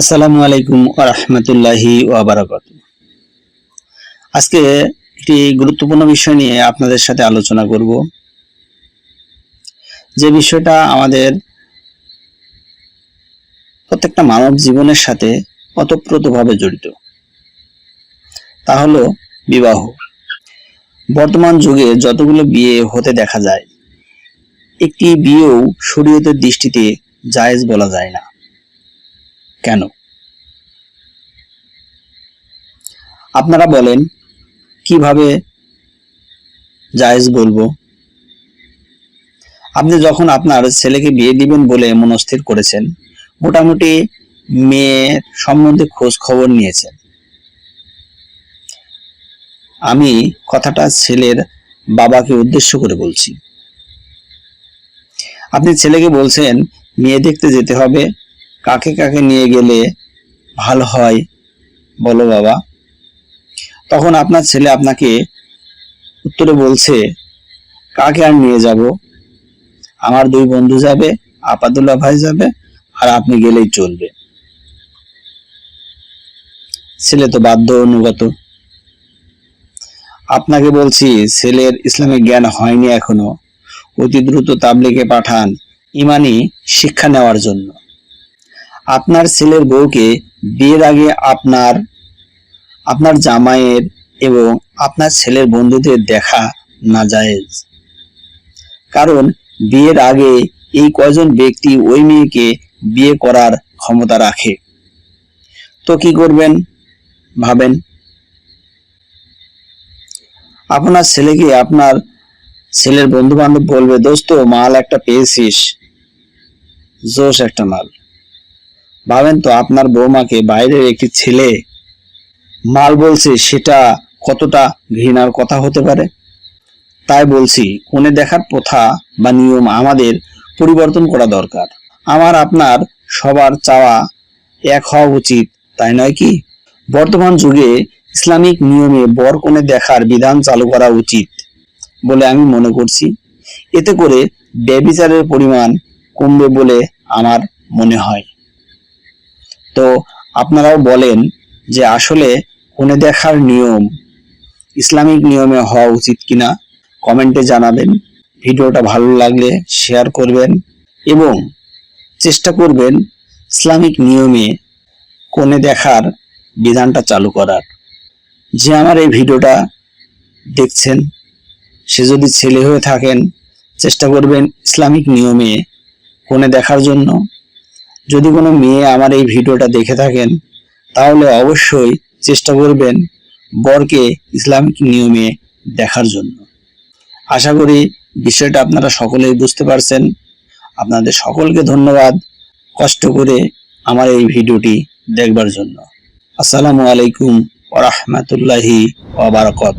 আসসালামু আলাইকুম রহমতুল্লাহি ওয়াবারাকাত আজকে একটি গুরুত্বপূর্ণ বিষয় নিয়ে আপনাদের সাথে আলোচনা করব। যে বিষয়টা আমাদের প্রত্যেকটা মানব জীবনের সাথে ওতপ্রোতভাবে জড়িত, তা হলো বিবাহ। বর্তমান যুগে যতগুলো বিয়ে হতে দেখা যায়, একটি বিয়েও শরীয়তের দৃষ্টিতে জায়েজ বলা যায় না। কেন? আপনারা বলেন, কীভাবে জায়েজ বলব? আপনি যখন আপনার ছেলেকে বিয়ে দিবেন বলে মনস্থির করেছেন, মোটামুটি মেয়ের সম্বন্ধে খোঁজ খবর নিয়েছেন। আমি কথাটা ছেলের বাবাকে উদ্দেশ্য করে বলছি। আপনি ছেলেকে বলছেন, মেয়ে দেখতে যেতে হবে কাকে কাকে নিয়ে গেলে ভালো হয়, বলো বাবা। তখন আপনার ছেলে আপনাকে উত্তরে বলছে, কাকে আর নিয়ে যাব? আমার দুই বন্ধু যাবে, আপাদুল্লাহ ভাই যাবে, আর আপনি গেলেই চলবে। ছেলে তো বাধ্য অনুগত। আপনাকে বলছি, ছেলের ইসলামিক জ্ঞান হয়নি এখনও। অতি দ্রুত তাবলিকে পাঠান ইমানি শিক্ষা নেওয়ার জন্য। আপনার ছেলের বউকে বিয়ের আগে আপনার আপনার জামাইয়ের এবং আপনার ছেলের বন্ধুদের দেখা না জায়েজ কারণ বিয়ের আগে এই কয়জন ব্যক্তি ওই মেয়েকে বিয়ে করার ক্ষমতা রাখে। তো কি করবেন? ভাবেন। আপনার ছেলেকে আপনার ছেলের বন্ধু বান্ধব বলবে, দোস্ত, মাল একটা পেয়েছিস। জোশ একটা মাল। ভাবেন তো আপনার বৌমাকে বাইরের একটি ছেলে মাল বলছে, সেটা কতটা ঘৃণার কথা হতে পারে? তাই বলছি কোনে দেখার প্রথা বা নিয়ম আমাদের পরিবর্তন করা দরকার। আমার আপনার সবার চাওয়া এক হওয়া উচিত, তাই নয় কি? বর্তমান যুগে ইসলামিক নিয়মে বর কোণে দেখার বিধান চালু করা উচিত বলে আমি মনে করছি। এতে করে ব্যবিচারের পরিমাণ কমবে বলে আমার মনে হয়। তো আপনারাও বলেন যে আসলে কোণে দেখার নিয়ম ইসলামিক নিয়মে হওয়া উচিত কিনা কমেন্টে জানাবেন। ভিডিওটা ভালো লাগলে শেয়ার করবেন এবং চেষ্টা করবেন ইসলামিক নিয়মে কোণে দেখার বিধানটা চালু করার। যে আমার এই ভিডিওটা দেখছেন, সে যদি ছেলে হয়ে থাকেন, চেষ্টা করবেন ইসলামিক নিয়মে কোণে দেখার জন্য। যদি কোনো মেয়ে আমার এই ভিডিওটা দেখে থাকেন, তাহলে অবশ্যই চেষ্টা করবেন বরকে ইসলামিক নিয়মে দেখার জন্য। আশা করি বিষয়টা আপনারা সকলেই বুঝতে পারছেন। আপনাদের সকলকে ধন্যবাদ কষ্ট করে আমার এই ভিডিওটি দেখবার জন্য। আসসালামু আলাইকুম ওরহমতুল্লাহি ওবরাকাত